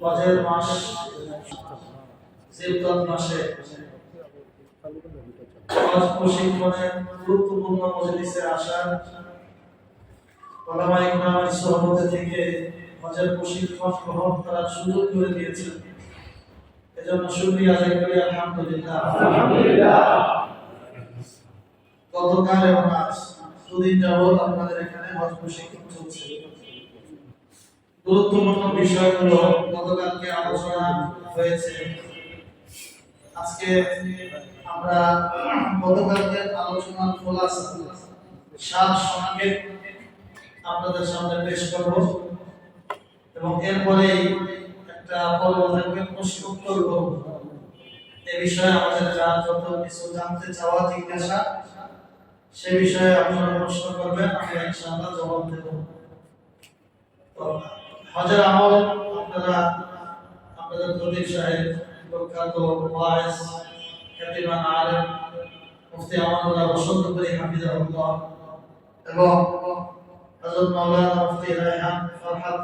হজের মাস জিলকদ মাসে। হজ প্রশিক্ষণের গুরুত্বপূর্ণ মজলিসে আসার ওলামা ইকরামের সহমতে থেকে হজের প্রশিক্ষণ গ্রহণ করার সুযোগ করে দিয়েছেন। এজন্য শুকরিয়া আদায় করি, আলহামদুলিল্লাহ। গতকাল এবং আজ দুদিন যাবৎ আপনাদের এখানে হজ প্রশিক্ষণ চলছে। গুরুত্বপূর্ণ বিষয়গুলো গতকালকে আলোচনা হয়েছে। আজকে আমরা গতকালকে আলোচনার খোলাসা সাত সংকেত আপনাদের সামনে পেশ করব এবং এরপরে একটা পর্ব থাকবে প্রশ্ন উত্তর এ বিষয়ে আমাদের যা যত কিছু জানতে চাওয়া জিজ্ঞাসা, সে বিষয়ে আপনারা প্রশ্ন করবেন আমি ইনশাআল্লাহ জবাব দেব। তো হজের আমল আপনারা, আপনাদের সাহেব প্রখ্যাত ওয়াইস মুফতি আমানুল্লাহ এবং মাওলানা মুফতি রায়হান ফরহাদ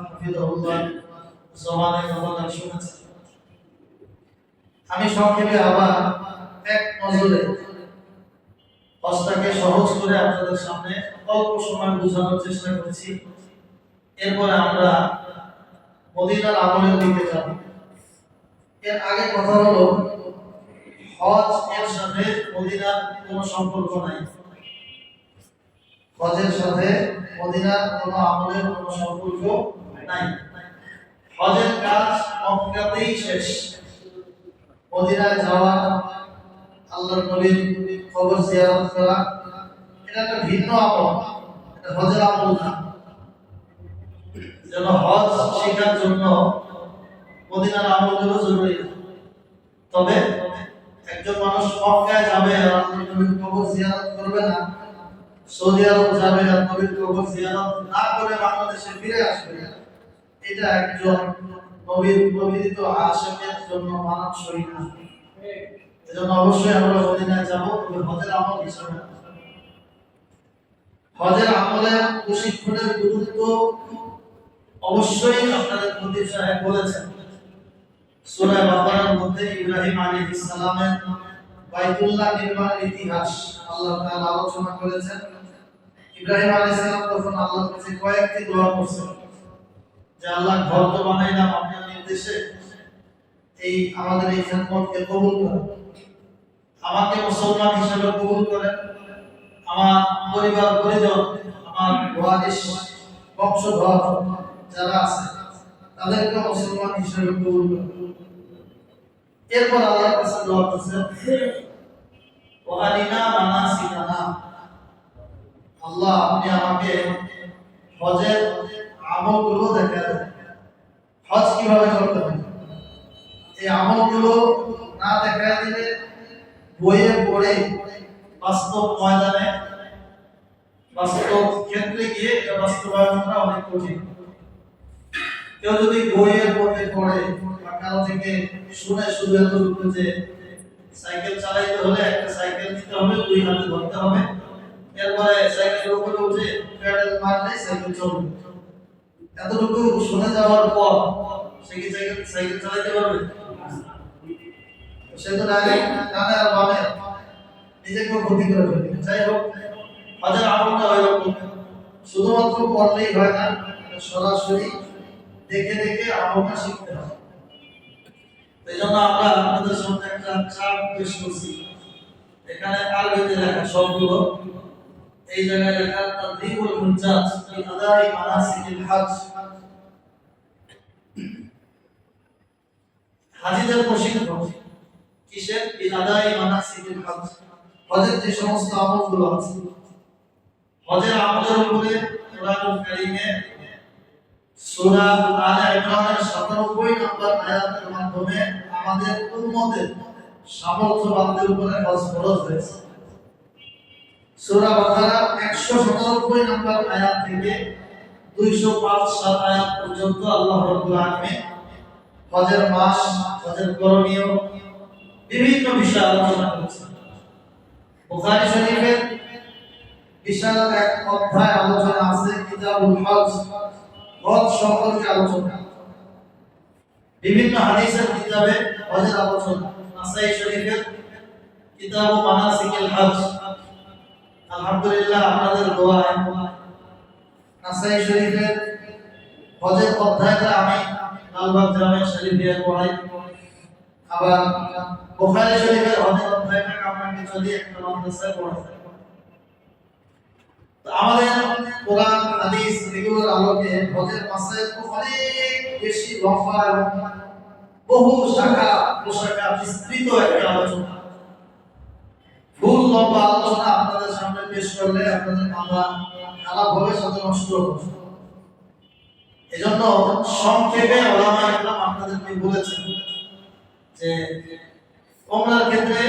শুনেছেন আমি সংক্ষেপে আবার এক নজরে হজটাকে সহজ করে আপনাদের সামনে অল্প সময় বোঝানোর চেষ্টা করছি। এরপরে আমরা মদিনার আমলের দিকে যাব এর আগে কথা হলো, হজ, এর সাথে মদিনার কোনো সম্পর্ক নাই। হজের সাথে মদিনার কোনো আমলের কোনো সম্পর্ক নাই। হজের কাজ মক্কাতেই শেষ। মদিনায় যাওয়া, আল্লাহর নবীর কবর জিয়ারত করা, এটা একটা ভিন্ন আমল, এটা হজের আমল না। যেন হজ শেখার জন্য মদিনার আমলগুলো জরুরি। তবে একজন মানুষ মক্কায় যাবে আর নবীর কবর জিয়ারত করবে না, সৌদি আরব যাবে আর নবীর কবর জিয়ারত না করে বাংলাদেশে ফিরে আসবে। এটা একজন নবীর প্রকৃত আশেকের জন্য মানানসই না। এজন্য অবশ্যই আমরা মদিনায় যাব, তবে হজের আমল হিসাবে। হজের আমলের প্রশিক্ষণের গুরুত্ব অবশ্যই আপনাদের খতিব সাহেব বলেছেন। সূরা বাকারার মধ্যে ইব্রাহিম আলাইহিস সালামের বাইতুল্লাহ নির্মাণের ইতিহাস আল্লাহ তাআলা আলোচনা করেছেন। ইব্রাহিম আলাইহিস সালাম তখন আল্লাহর কাছে কয়েকটি দোয়া করছেন। যে আল্লাহ ঘর তো বানাইলাম আপনার নির্দেশে। এই আমাদের এই খেদমতকে কবুল করেন। আমাকে মুসলমান হিসেবে কবুল করেন। আমার পরিবার, পরিজন, আমার বংশধর যারা আছে, তাদেরকে মুসলমান হিসেবে কবুল করেন এরপর আল্লাহর কাছে দোয়া করছেন ওয়ালিনা মানাসিকানা। আল্লাহ, আপনি আমাকে হজের আমলগুলো দেখালেন হজ কীভাবে করতে হবে? এই আমলগুলো না দেখায় দিলে বইয়ে পড়ে বাস্তব ময়দানে। বাস্তব ক্ষেত্রে গিয়ে এটা বাস্তবায়ন অনেক কঠিন। কেউ যদি বইয়ের মধ্যে পড়ে বা কারও থেকে শুনে শুনে এতটুকু যে সাইকেল চালাইতে হলে একটা সাইকেল নিতে হবে, দুই হাতে ধরতে হবে। এরপরে সাইকেলের উপরে উঠে প্যাডেল মারলে সাইকেল চলবে। এতটুকু শুনে যাওয়ার পর সে কি সাইকেল সাইকেল চালাতে পারবে? সে তো ডাইরেক্ট ডানে আর বামে নিজেকেও ক্ষতি করে ফেলবে। যাই হোক, হজের আমলটা হয়। শুধুমাত্র পড়লেই হয় না, সরাসরি দেখে দেখে আমলটা শিখতে হয় এই জন্য আমরা আপনাদের সামনে একটা চার্ট পেশ করছি। এখানে আরবিতে লেখা সবগুলো। এই জায়গায় লেখা তাদরিবুল হুজ্জাজ ফি আদাই মানাসিকিল হজ। হাজিদের প্রশিক্ষণ কিসের? ফি আদাই মানাসিকিল হজ। হজের যে সমস্ত আমলগুলো আছে, হজের আমলের উপরে কোরআনুল কারীমে সূরা আলে ইমরানের 97 নম্বর আয়াতের মাধ্যমে আমাদের উম্মতের সামর্থ্যবানদের উপরে হজ ফরজ হয়েছে সূরা বাকারা 197 নম্বর আয়াত থেকে 205 সাত আয়াত পর্যন্ত আল্লাহ রাব্বুল আলামিন হজের মাস, হজের করণীয় বিভিন্ন বিষয় আলোচনা করেছেন। বুখারী শরীফের বিশাল এক অধ্যায় আলোচনা আছে কিতাবুল হজ হজ সম্পর্কে আলোচনা। বিভিন্ন হাদিসের কিতাবে হজের আলোচনা। নাসাই শরীফের কিতাব ও মানাসিকুল হজ। আলহামদুলিল্লাহ আপনাদের দোয়ায়। নাসাই শরীফের হজের অধ্যায়টা আমি লালবাগ জামে শরীফে পড়াই। আবার বুখারী শরীফের হজের অধ্যায়টা আপনাকে যদি একটা মাদ্রাসায় পড়াই আমাদের কোরআন, হাদিস, এগুলোর আলোকে হজের মাসাইল অনেক বেশি লম্বা বহু শাখা প্রশাখা বিস্তৃত একটা আলোচনা। ফুল লম্বা আলোচনা আপনাদের সামনে পেশ করলে আপনাদের মামলা খারাপ হবে সাথে নষ্ট হবে। এজন্য সংক্ষেপে ওলামা ইকরাম আপনাদেরকে বলেছেন যে ওমরার ক্ষেত্রে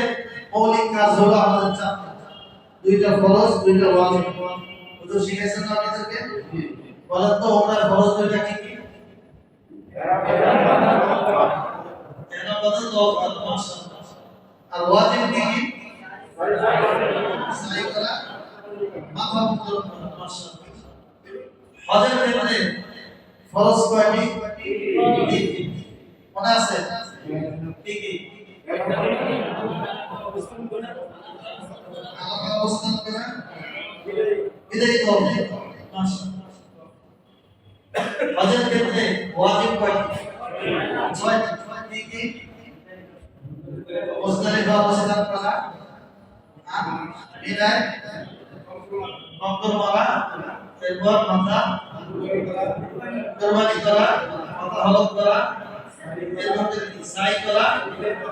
মৌলিক কাজ হলো আমাদের চারটা দুইটা ফরজ দুইটা ওয়াজিব। হুজুর শিখেছেন না আপনাদেরকে? বলেন তো ওমরার ফরজ দুইটা কি কি এরা বলেন তো মাশাআল্লাহ আর ওয়াজিব কি কি সাই করা মাথা মুখর করা মাশাআল্লাহ হজের ক্ষেত্রে ফরজ কয়টি তিনটি। মনে আছে কি কি আলাদা অবস্থান করে বিদায় করবে মাশাআল্লাহ হজের ক্ষেত্রে ওয়াজিব কয়টি ছয়টি কি কি মুজদালিফা অবস্থান করা আর বিদায় বকর মারা এরপর মাথা কোরবানি করা মাথা হলক করা এরপর সাই করা এরপর কি বিদায় করবে মাশাআল্লাহ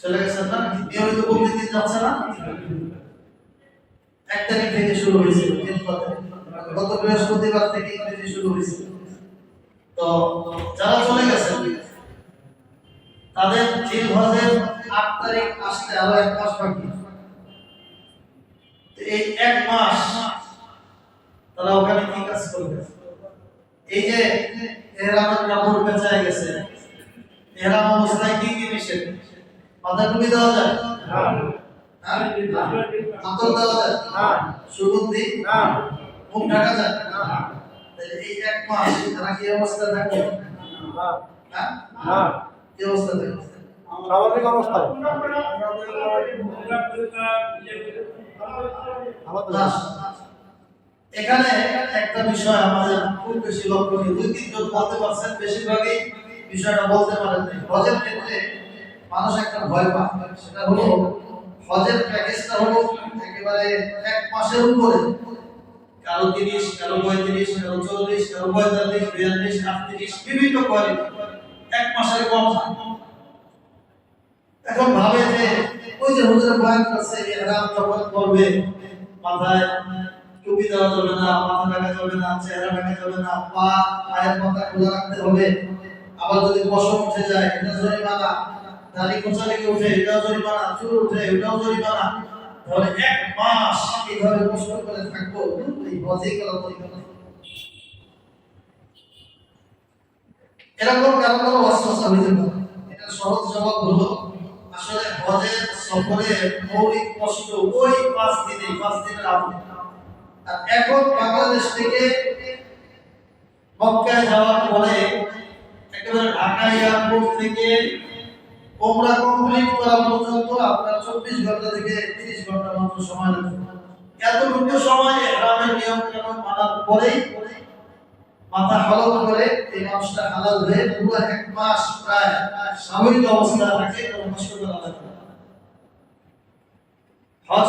চলে গেছেন না নিয়মিত প্রতিদিন যাচ্ছে না? এক তারিখ থেকে শুরু হয়েছে গত বৃহস্পতিবার থেকে ইংরেজি শুরু হয়েছে। তো যারা চলে গেছে, তাদের জিলহজের আট তারিখ আসতে আরও এক মাস বাকি। এই এক মাস তারা ওখানে কি কাজ করবে? এই যে এহরামের কাপড় বেচায় গেছে, এহরাম অবস্থায় কি কি নিষেধ? মাথা টুপি দেওয়া যায়? হ্যাঁ? আতর দেওয়া যায়? সুগন্ধি? মুখ ঢাকা যায়? এই এক মাস তারা কি অবস্থা থাকবে হ্যাঁ। কি অবস্থা থাকবে স্বাভাবিক অবস্থায়। এখানে একটা বিষয় আমাদের খুব বেশি লক্ষণীয় দুই তিনজন বলতে পারছেন বেশিরভাগই বিষয়টা বলতে পারেন হজের ক্ষেত্রে মানুষ একটা ভয় পায়। সেটা হলো হজের প্যাকেজটা হলো একেবারে এক মাসের উপরে। কারও তিরিশ, কারও পঁয়ত্রিশ, কারও চল্লিশ, কারও পঁয়তাল্লিশ, বিয়াল্লিশ, আটত্রিশ, বিভিন্ন কোয়ালিটি এক মাসের কম এখন ভাবে যে ওই যে করবে, মাথায় টুপি দেওয়া না, মাথা ঢাকা না, চেহারা ঢাকা না, পা, পায়ের পাতা খোলা রাখতে হবে। আবার যদি পশম উঠে যায়, এটা জরিমানা। কোচালি উঠে? এটাও উঠে, এটাও তাহলে এক মাস কষ্ট করে থাকব। এই করা পরিকল্পনা। এরকম পারে এটা সহজ জবাব হলো, আসলে সফরে মৌলিক কষ্ট ওই পাঁচ দিনে, পাঁচ দিনের আর এখন বাংলাদেশ থেকে মক্কায় যাওয়ার পরে একেবারে ঢাকা এয়ারপোর্ট থেকে ওমরা কমপ্লিট করা পর্যন্ত আপনার চব্বিশ ঘণ্টা থেকে তিরিশ ঘণ্টা মাত্র সময় লাগবে। এতটুকু সময় গ্রামের নিয়ম কানুন মানার পরেই মাথা হালাল করে এই মানুষটা হালাল হয়ে পুরো এক মাস প্রায় স্বাভাবিক অবস্থা থাকে কোনো কষ্ট করা লাগে না। হজ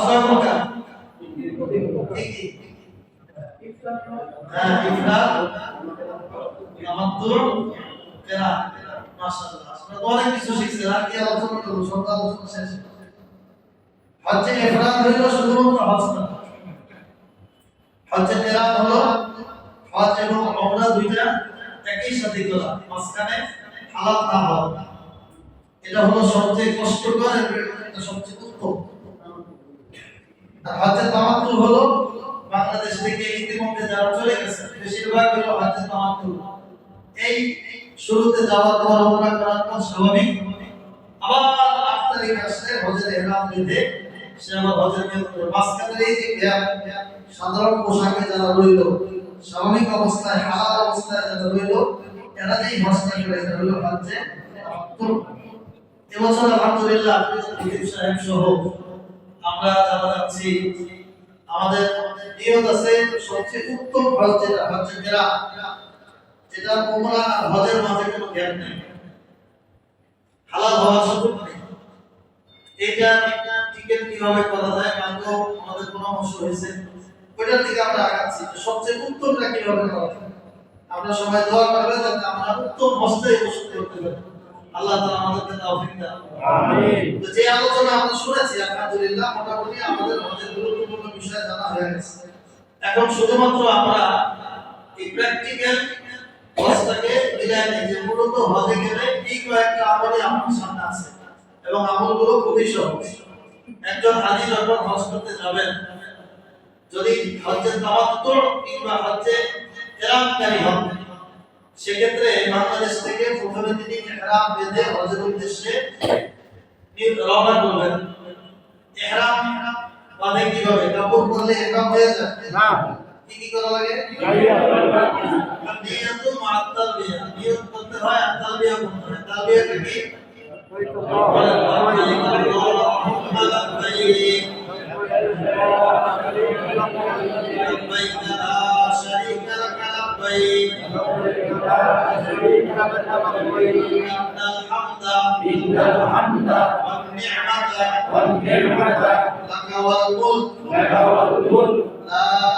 কেরা অনেক কিছু শিখছেন আর কি আলোচনা করব সব আলোচনা শেষ হজ্জে ইফরাদ হইল শুধুমাত্র হজ না। হজ্জে কেরাত হলো হজ এবং ওমরা দুইটা একই সাথে করা। মাঝখানে হালাল না হওয়া। এটা হলো সবচেয়ে কষ্টকর সবচেয়ে উত্তম। আর হজ্জে তামাত্তুল হলো বাংলাদেশ থেকে ইতিমধ্যে যারা চলে গেছে বেশিরভাগ হলো হজ্জে তামাত্তুল এই শুরুতে যাওয়ার পর ওমরা করার পর স্বাভাবিক। আবার আট তারিখ আসলে হজের এহরাম বেঁধে সে আবার হজের নিয়ত করে মাঝখানের এই যে গ্যাপ, সাধারণ পোশাকে যারা রইল, স্বাভাবিক অবস্থায়, হালাল অবস্থায় যারা রইল, এরা যেই হজটা করে, এটা হলো হজ্জে এবছর আলহামদুলিল্লাহ সাহেব সহ আমরা যারা যাচ্ছি। আমাদের নিয়ত আছে, সবচেয়ে উত্তম হজ যেটা হচ্ছে যেটা যেটা ওমরা আর হজের মাঝে কোনো গ্যাপ নেই। হালাল হওয়ার সুযোগ নেই। এটা টিকেট কীভাবে করা যায় কালকেও আমাদের পরামর্শ হয়েছে। ওইটার দিকে আমরা আগাচ্ছি যে সবচেয়ে উত্তমটা কীভাবে করা যায়। আমরা সবাই দোয়া করবেন যাতে আমরা উত্তম হস্তে উপস্থিত করতে পারি। আল্লাহ তাআলা আমাদেরকে তৌফিক দান আমিন। তো যে আলোচনা আমরা শুনেছি আলহামদুলিল্লাহ মোটামুটি আমাদের অনেক গুরুত্বপূর্ণ বিষয় জানা হয়ে গেছে। এখন শুধুমাত্র আমরা এই প্র্যাকটিক্যাল বিদায় নেই যে মূলত হজে গেলে এই কয়েকটা আমলই আমার সামনে আছে। এবং আমলগুলো খুবই সহজ। একজন হাজি যখন হজ করতে যাবেন, যদি হজ্জে তামাত্তু কিংবা হজ্জে এরামকারী হন, সেক্ষেত্রে বাংলাদেশ থেকে প্রথমে তিনি ইহরাম বেঁধে হজের উদ্দেশ্যে রওনা করবেন। ইহরাম বাঁধে কীভাবে? কাপড় পরলে ইহরাম হয়ে যায়? না। কি কি করা লাগে গাইয়া নিয়ত মাআত তালবিয়া নিয়ত করতে হয় আর তালবিয়া করতে হয় তালবিয়াটা কি ওই তো বলেন, লাব্বাইক আল্লাহুম্মা লাব্বাইক لبيك لا شريك لك لبيك إن الحمد إن الحمد والنعمة والنعمة لك والملك لك والملك لا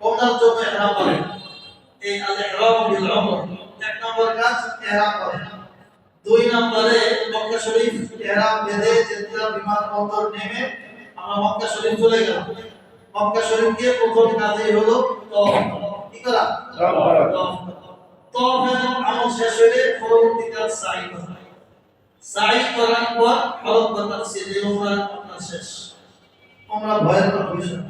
উমরার জন্য ইহরাম করে। এই আল ইহরামু বিল উমরা এক নম্বর কাজ ইহরাম করে। দুই নম্বরে মক্কা শরীফ ইহরাম বেঁধে জেদ্দা বিমানবন্দর নেমে আমরা মক্কা শরীফ চলে গেলাম। মক্কা শরীফ গিয়ে প্রথম কাজই হলো তওয়াফ কি করা? তওয়াফ করা। তওয়াফ তওয়াফের আমল শেষ হলে পরবর্তী কাজ সাই করা সাই করার পর হলক বাতাস যে উমরা শেষ। উমরা ভয়ের কোনো বিষয়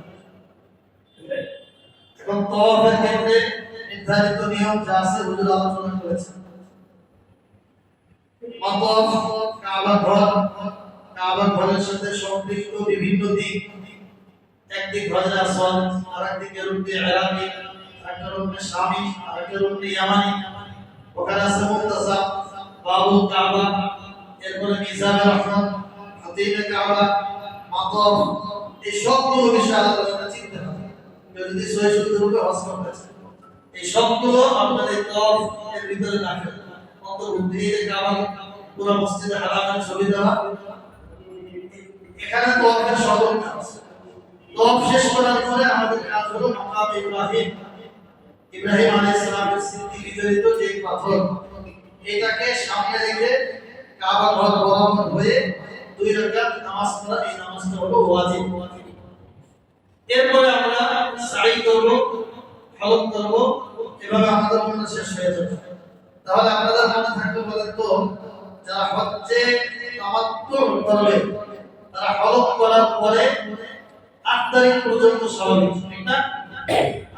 এখন তওয়াফের ক্ষেত্রে নির্ধারিত নিয়ম যা আছে হুজুর আলোচনা করেছেন। কাবা ঘর কাবা ঘরের সাথে সম্পৃক্ত বিভিন্ন দিক একদিক আসওয়াদ আর একদিকে ইরাকি একটা শামি আর একটা ইয়ামানি। ওখানে আছে মুক্তাসা বাবুল কাবা, এরপরে রহমান হাতিমে কাবা এই সবগুলো বিষয় আলোচনা চিনতে এই সবগুলো আপনাদের এর ভিতরে রাখেন। পুরো মসজিদে ছবি দেওয়া। এখানে শেষ করার পরে আমাদের কাজ হলো মাকাম ইব্রাহিম। ইব্রাহিম আলাইহিস সালামের স্মৃতি বিজড়িত যে পাথর, এটাকে সামনে রেখে কাবা ঘর বরাবর হয়ে দুই নামাজ পড়া, এই নামাজটা হলো ওয়াজিব। এরপরে আমরা সাই করব হলক করব এভাবে আমাদের মনে শেষ হয়ে যাবে। তাহলে আপনাদের মনে থাকবে বলেন তো, যারা হচ্ছে তামাত্তু করবে, তারা হলক করার পরে আট তারিখ পর্যন্ত স্বাভাবিক, ঠিক না?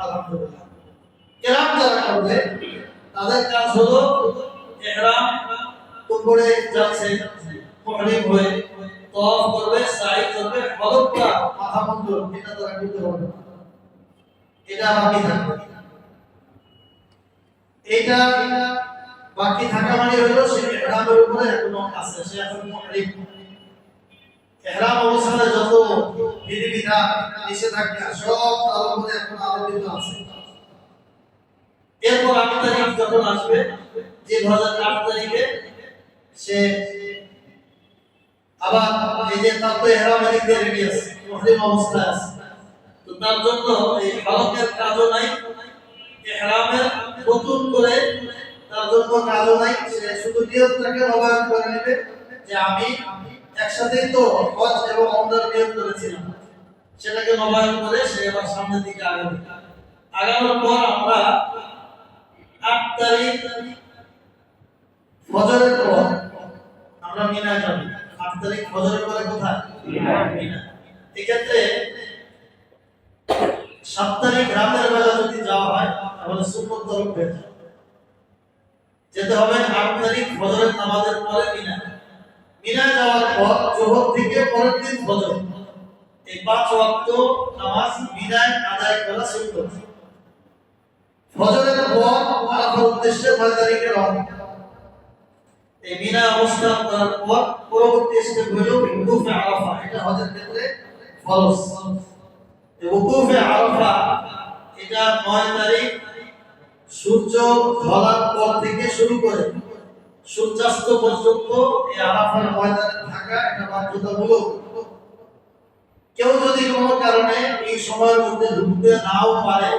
আলহামদুলিল্লাহ। এরাম যারা করবে, তাদের কাজ হলো এহরাম উপরে যাচ্ছে মুহরিম হয়ে তওয়াফ করবে সাই করবে হলক করা মাথা মুন্ডন এটা তারা করতে পারবে। এটা বাকি থাকবে। এটা বাকি থাকা মানে হলো সে ইহরামের উপরে এখনও আছে, সে এখন মুহরিম ইহরাম অবস্থায় যত বিধিবিধান, নিষেধাজ্ঞা সব তার উপরে এখন আলোকিত আছে। এরপর আট তারিখ যখন আসবে, যে দু হাজার আট তারিখে সে আবার এই যে তার তো এহরামের দিকে রেডি আছে মুহরিম অবস্থায় আছে। তো তার জন্য এই হলকের কাজও নাই, এহরামের নতুন করে তার জন্য কাজও নাই। সে শুধু নিয়তটাকে নবায়ন করে নেবে যে আমি একসাথেই তো হজ এবং ওমরার নিয়ত করেছিলাম। সেটাকে নবায়ন করে সে এবার সামনের দিকে আগাবে। আগানোর পর আমরা আট তারিখ ফজরের পর আমরা মিনায় যাব। আট তারিখ ফজরের পরে কোথায়? মিনা এক্ষেত্রে তারিখ রাতের বেলা যদি যাওয়া হয়, তাহলে সুন্নত তরফ যেতে হবে আট তারিখ ফজরের নামাজের পরে মিনা মিনায় যাওয়ার পর জোহর থেকে পরের দিন ফজর। এই পাঁচ ওয়াক্ত নামাজ মিনায় আদায় করা সুন্নত। ফজরের পর আরাফার উদ্দেশ্যে নয় তারিখে রওনা? এই মিনা করার পর পরবর্তী স্টেপ হলো আরাফা, এটা হজের ক্ষেত্রে ফরজ। উকুফে আরাফা, এটা 9 তারিখ, সূর্য ঢলার পর থেকে শুরু করে সূর্যাস্ত পর্যন্ত এই আরাফার ময়দানে থাকা এটা বাধ্যতামূলক। কেউ যদি কোনো কারণে এই সময়ের মধ্যে ঢুকতে নাও পারে,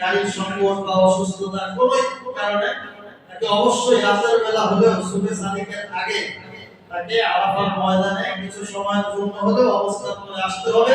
গাড়ির সংকট বা অসুস্থতা কোনো কারণে, তাকে অবশ্যই রাতের বেলা হলেও সুবে সাদিকের আগে তাকে আরাফার ময়দানে কিছু সময়ের জন্য হলেও অবস্থান করে আসতে হবে।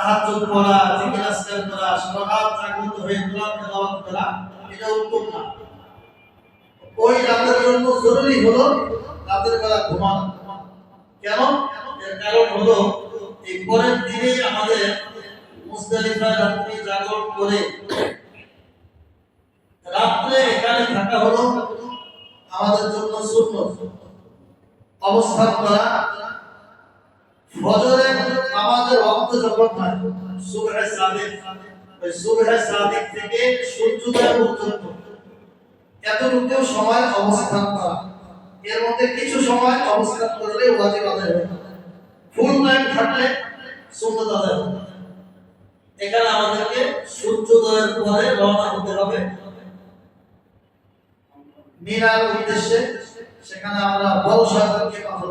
তাহাজ্জুদ পড়া, জিকির আজকার করা সারা রাত জাগ্রত হয়ে কোরআন তেলাওয়াত করা, এটা উত্তম না। ওই রাতের জন্য জরুরি হলো রাতের বেলা ঘুমানো। কেন? এর কারণ হলো এই পরের দিনে আমাদের মুজদালিফা রাত্রি জাগরণ করে। রাত্রে এখানে থাকা হলো আমাদের জন্য সুন্নত। অবস্থান করা, ফজরের নামাজের যখন হয় সাদিক, ওই সাদিক থেকে সূর্যোদয় পর্যন্ত। সময় অবস্থান করা। এর মধ্যে কিছু সময় অবস্থান করলে ওয়াজিব আদায় হবে ফুল টাইম থাকলে সুন্নত আদায় হবে এখানে আমাদেরকে সূর্যোদয়ের পরে রওনা হতে হবে। মিনার উদ্দেশ্যে সেখানে আমরা বড় শয়তানকে পাথর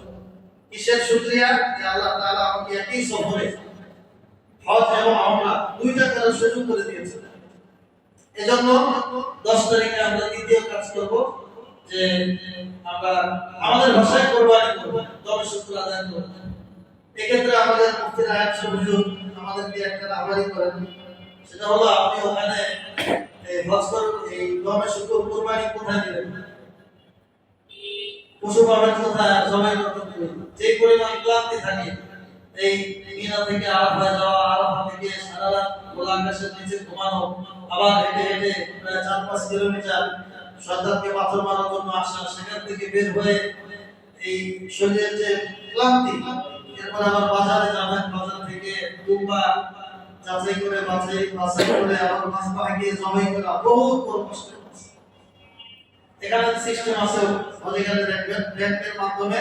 কিসের শুকরিয়া যে আল্লাহ তাআলা আমাকে একই সফরে হজ এবং আমরা দুইটা করার সুযোগ করে দিয়েছে এজন্য দশ তারিখে আমরা দ্বিতীয় কাজ করব যে আমরা আমাদের ভাষায় কোরবানি করব দমে শুক্র আদায় করব। এক্ষেত্রে আমাদের মুফতি রায়ত হুজুর আমাদেরকে একটা আহ্বানি করেন। সেটা হলো আপনি ওখানে এই হজ এই দমে শুক্র কোরবানি কোথায় দিবেন? পশু পাবেন কোথায় জবাই করতে হবে যে ক্লান্তি থাকে, এই মিনা থেকে আবার হেঁটে হেঁটে চার পাঁচ কিলোমিটার সন্তানকে পাথর মারার জন্য সেখান থেকে বের হয়ে এই শরীরের যে ক্লান্তি, এরপর আবার বাজারে যাবেন, বাজার থেকে দুম্বা যাচাই করে, বাছাই বাছাই করে, আবার মাছ পাকিয়ে জবাই করা, বহুত বড়। এখানে সিস্টেম আছে অধিকারে দেখবেন, ব্যাংকের মাধ্যমে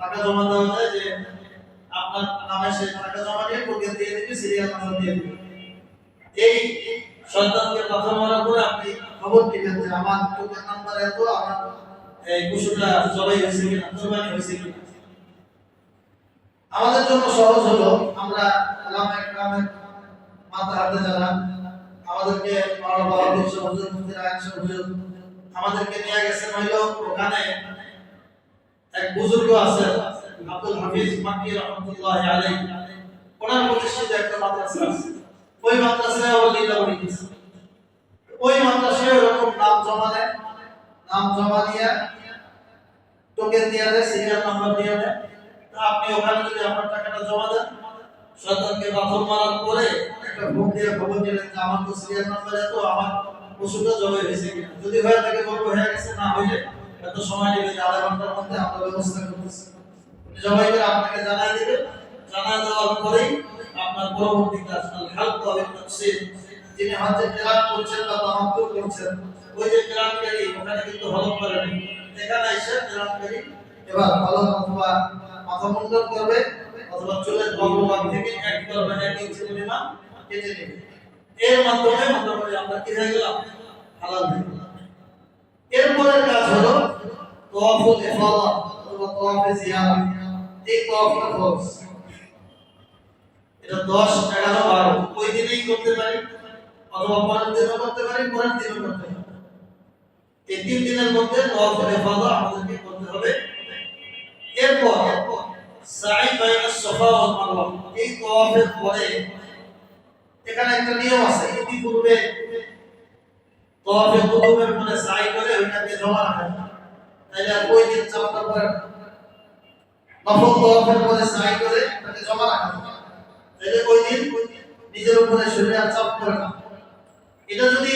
টাকা জমা দেওয়া যায় যে আপনার নামে সে টাকা জমা দিয়ে টোকেন দিয়ে দিবে সিরিয়াল নাম্বার দিয়ে দিবে। এই সন্তানকে পাথর মারার পরে আপনি খবর দিবেন যে আমার টোকেন নাম্বার এত, আমার এই পশুটা জবাই হয়েছে কিনা কোরবানি হয়েছে কিনা। আমাদের জন্য সহজ হলো, আমরা গ্রামে গ্রামে মাথা হাতে যারা আমাদেরকে মাওলানা বাবা বিশ্ব হুজুর মুফতি আয়েশা হুজুর আমাদেরকে নিয়ে গেছেন হইল ওখানে এক বুজুর্গ আছেন, আব্দুল হাফিজ মাকি রহমতুল্লাহ আলাইহি। ওনার প্রতিষ্ঠিত একটা মাদ্রাসা আছে। ওই মাদ্রাসায় ও লীলাবড়ি গেছে ওই মাদ্রাসায় ওরকম নাম জমা দেয়, নাম জমা দিয়ে টোকেন দিয়ে দেয় সিরিয়াল নাম্বার দিয়ে দেয়। আপনি ওখানে যদি আপনার টাকাটা জমা দেন, সন্তানকে পাথর মারার পরে একটা ভোট দিয়ে খবর দিলেন যে আমার তো সিরিয়াল নাম্বার এত, আমার পশুটা জবাই হয়েছে যদি হয়ে থাকে বলব হয়ে গেছে, না হইলে এত সময় নেবে আধা ঘণ্টার মধ্যে আমরা ব্যবস্থা করতেছি। জবাই করে আপনাকে জানাই দেবে। জানাই দেওয়ার পরেই আপনার পরবর্তী কাজ হালক ওয়া তাফসীর যিনি হজ্জে কিরাত করছেন বা তামাত্তুর করছেন, ওই যে কিরাতকারী ওখানে কিন্তু হলক করেনি এখানে এসে কিরাতকারী এবার হলক অথবা মাথা মুন্ডন করবে, অথবা চুলের ভগবান থেকে এক করবে এক ইঞ্চি পরিমাণ কেটে নেবে। এর মাধ্যমে মোটামুটি আমরা কি হয়ে গেলাম? হালাল হয়ে গেলাম। এরপরের কাজ হলো তাওয়াফুল ইফাদা অথবা তাওয়াফে জিয়ারা এই তাওয়াফটা ফরজ। এটা 10 11 12 ওই দিনেই করতে পারি, অথবা পরের দিনও করতে পারি, পরের দিনও করতে পারি। এই তিন দিনের মধ্যে তাওয়াফুল ইফাদা আমাদেরকে করতে হবে। এরপর সাই বাইনা সাফা ওয়াল মারওয়া। এই তাওয়াফের পরে এখানে একটা নিয়ম আছে, ইতিপূর্বে তাওয়াফে কুতুবের পরে সাই করে ওইটাকে জমা রাখা তাইলে ওই দিন চাপটা পরে নফল তাওয়াফের পরে সাই করে ওটাকে জমা রাখা তাইলে ওই দিন নিজের উপরে শরীরে আর চাপ পড়ে না। এটা যদি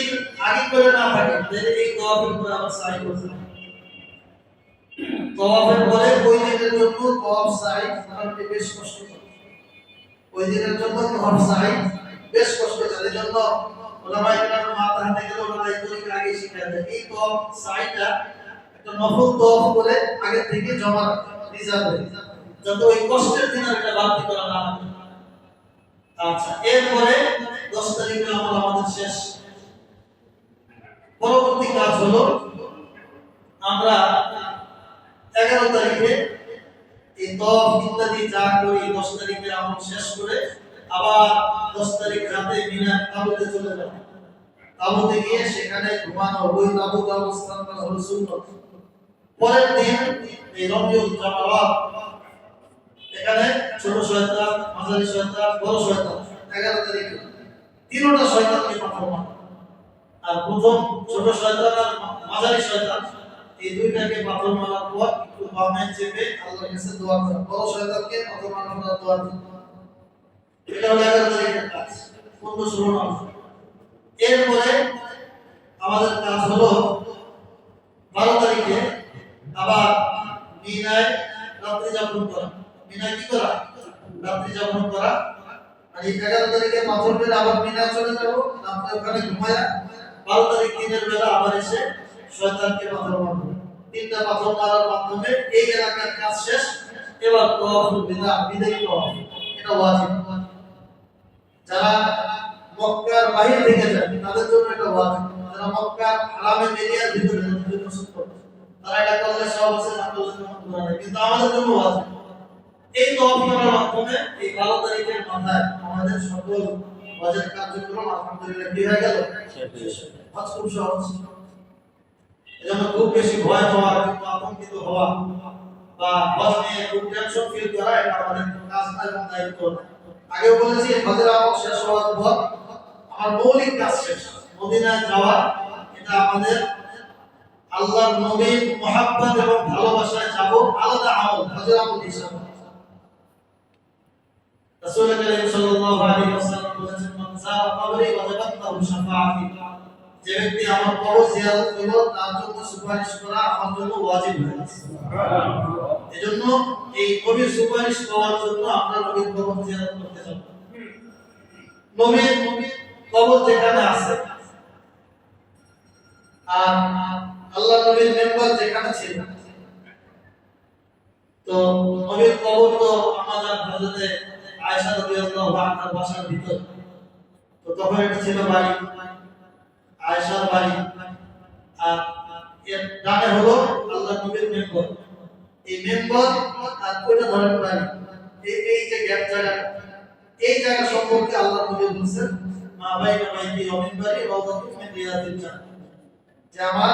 আগে করে না থাকে তাহলে এই তাওয়াফের পরে আবার সাই করতে। তাওয়াফের পরে ওই দিনের জন্য তাওয়াফ সাই বেশ কষ্টকর। ওই দিনের জন্য তাওয়াফ সাই বেশ কষ্টকর এই জন্য। ওলামায়ে কেরামের মাথা হাতে গেলে ওনারা তরিকা আগে দেয় এই তাওয়াফ সাইটা একটা নফল তাওয়াফ করে আগে থেকে জমা রিজার্ভ। যাতে ওই কষ্টের দিন আর এটা বাড়তি করা না আচ্ছা এরপরে দশ তারিখে আমল আমাদের শেষ। পরবর্তী কাজ হলো, আমরা এগারো তারিখে এই তফ ইত্যাদি যা করি, দশ তারিখে আমল শেষ করে আবার দশ তারিখ রাতে মিনা তাবুতে চলে যাব। তাবুতে গিয়ে সেখানে ঘুমানো ওই তাবুতে অবস্থান করা হলো সুন্নত। পরের দিন রবিউল জামালাত এখানে ছোট শয়তান, মাঝারি শয়তান, বড় শয়তান, এগারো তারিখে তিনটা শয়তানকে মারা আর প্রথম ছোট শয়তান আর মাঝারি শয়তান। এই দুইটাকে পাথর মারার পর একটু বামে চেপে আল্লাহর কাছে দোয়া করা। বড় শয়তানকে পাথর মারার দোয়া করা। এটা হলো এগারো কাজ। পনেরো ষোলো নয় এরপরে আমাদের কাজ হলো বারো তারিখে আবার মিনায় রাত্রি যাপন করা। মিনায় কি করা? রাত্রি যাপন করা। আর এগারো তারিখে পাথর মেরে আবার মিনায় চলে যাব। তারপরে ওখানে ঘুমায়া বারো তারিখ দিনের বেলা আবার এসে শয়তানকে পাথর মারবো। তিনটা পাথর মারার মাধ্যমে এই এলাকার কাজ শেষ। এবার তওয়াফুল বিদা, বিদায়ী এটা ওয়াজিব। যারা মক্কার বাহির থেকে যায়, তাদের জন্য এটা ওয়াজিব। যারা মক্কার হারামের এরিয়ার ভিতরে যাদের জন্য সুন্নত তারা এটা করলে সব আছে, না করলে নাই কিন্তু আমাদের জন্য ওয়াজিব। এই করার মাধ্যমে, এই 12 তারিখের মাথায় আমাদের সকল ওয়াজিব কার্যক্রম আলহামদুলিল্লাহ কি হয়ে গেল? হজ খুব সহজ এজন্য খুব বেশি ভয় হওয়া কিন্তু আতঙ্কিত হওয়া বা হজ নিয়ে খুব টেনশন ফিল করা এটা আমাদের কাজ এবং দায়িত্ব না। আগেও বলেছি, হজের আমল শেষ হওয়ার পর আমার মৌলিক কাজ শেষ। মদিনায় যাওয়া, এটা আমাদের আল্লাহর নবীর মহাব্বত এবং ভালোবাসায় যাব, আলাদা আমল, হজের আমল হিসাবে। রাসূল করিম সাল্লাল্লাহু আলাইহি ওয়াসাল্লাম বলেছেন, মান যারা কবরি ওয়াজাবাত লাহু শাফাআতি। যে ব্যক্তি আমার কবর জিয়ারত করল, তার জন্য সুপারিশ করা আমার জন্য ওয়াজিব হয়ে গেছে। কবির সুপারিশ পাওয়ার জন্য আমরা নবীর কবর জিয়ারত করতে যাব নবীর কবর যেখানে আছে। আর আল্লাহ নবীর মেম্বার যেখানে ছিল। তো নবীর কবর তো আমাদের হযরতে আয়েশা রাদিয়াল্লাহু আনহার বাসার ভিতর। তো তখন এটা ছিল বাড়ি। আয়েশার বাড়ি। আর এর ডানে হলো আল্লাহ নবীর মেম্বর। এই মেম্বর আর ওইটা ধরেন বাড়ি এই এই যে গ্যাপ জায়গা, এই জায়গা সম্পর্কে আল্লাহ নবী বলছেন, মা বাইনা বাইতি ওয়া মিনবারি রাওদাতুম মিন রিয়াদিল জান্নাহ যে আমার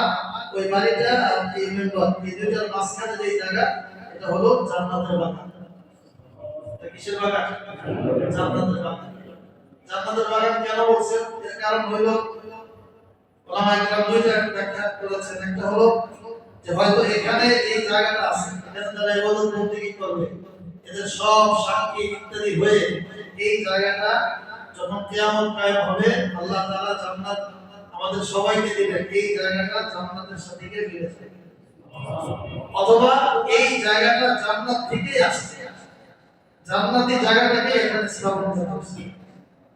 ওই বাড়িটা আর এই এই দুইটার মাঝখানে যে জায়গা, এটা হলো জান্নাতের বাগান। এটা কিসের বাগান? জান্নাতের বাগান। জান্নাতের বাগান কেন বলছেন? এর কারণ হলো ওলামা একরাম দুইটা ব্যাখ্যা করেছেন। একটা হলো যে হয়তো এখানে এই জায়গাটা আছে। যারা ইবাদত বন্দেগী করবে? এদের সব সাক্ষী ইত্যাদি হয়ে এই জায়গাটা যখন কিয়ামত কায়েম হবে, আল্লাহ তাআলা জান্নাত আমাদের সবাইকে দিবেন। এই জায়গাটা জান্নাতের সাথে মিলে অথবা এই জায়গাটা জান্নাত থেকেই আসছে। জান্নাতি জায়গাটাকে এখানে স্থাপন করা হচ্ছে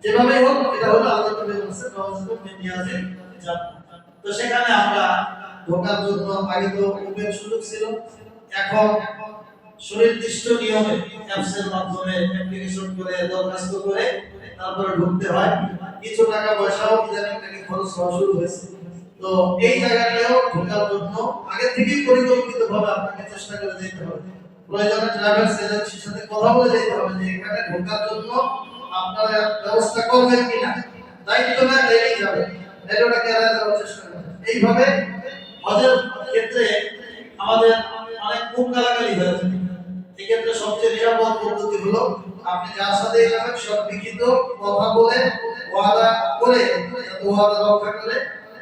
যেভাবে হোক, এটা হলো আল্লাহ তাআলা বলেছেন রাওয়াজুল মিন রিয়াজিল জান্নাত তো সেখানে আমরা ঢোকার জন্য আগে তো সুযোগ ছিল। এখন সুনির্দিষ্ট নিয়মে অ্যাপসের মাধ্যমে অ্যাপ্লিকেশন করে, দরখাস্ত করে তারপরে ঢুকতে হয়। কিছু টাকা পয়সাও ইদানিং থেকে খরচ হওয়া শুরু হয়েছে। তো এই জায়গাটাও ঢোকার জন্য আগে থেকেই পরিকল্পিত ভাবে আপনাকে চেষ্টা করে যেতে হবে। প্রয়োজনে ট্রাভেলস এজেন্সির সাথে কথা বলে যেতে হবে যে এখানে ঢোকার জন্য আপনারা ব্যবস্থা করবেন কিনা। দায়িত্ব না এড়িয়ে যাবে। ওটাকে এড়িয়ে যাওয়ার চেষ্টা করবেন। এইভাবে হজের ক্ষেত্রে আমাদের অনেক মুখ গালাগালি হয়েছে এক্ষেত্রে সবচেয়ে নিরাপদ পদ্ধতি হলো আপনি যার সাথে যাবেন সব লিখিত কথা বলে, ওয়াদা করে ওয়াদা রক্ষা করে,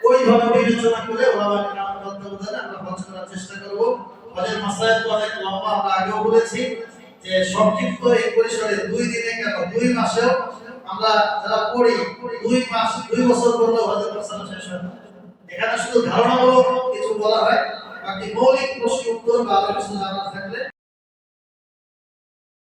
ওইভাবে বিবেচনা করে ওলামা কেরামের তত্ত্বাবধানে আমরা হজ করার চেষ্টা করব। হজের মাসাইল তো অনেক লম্বা, আমরা আগেও বলেছি যে সংক্ষিপ্ত এই পরিসরে দুই দিনে কেন? দুই মাসেও আমরা যারা পড়ি, দুই মাস, দুই বছর পড়লেও হজের মাসালা শেষ হয় এখানে শুধু ধারণামূলক কিছু বলা হয় বাকি মৌলিক প্রশ্ন উত্তর বা আরও কিছু জানার থাকলে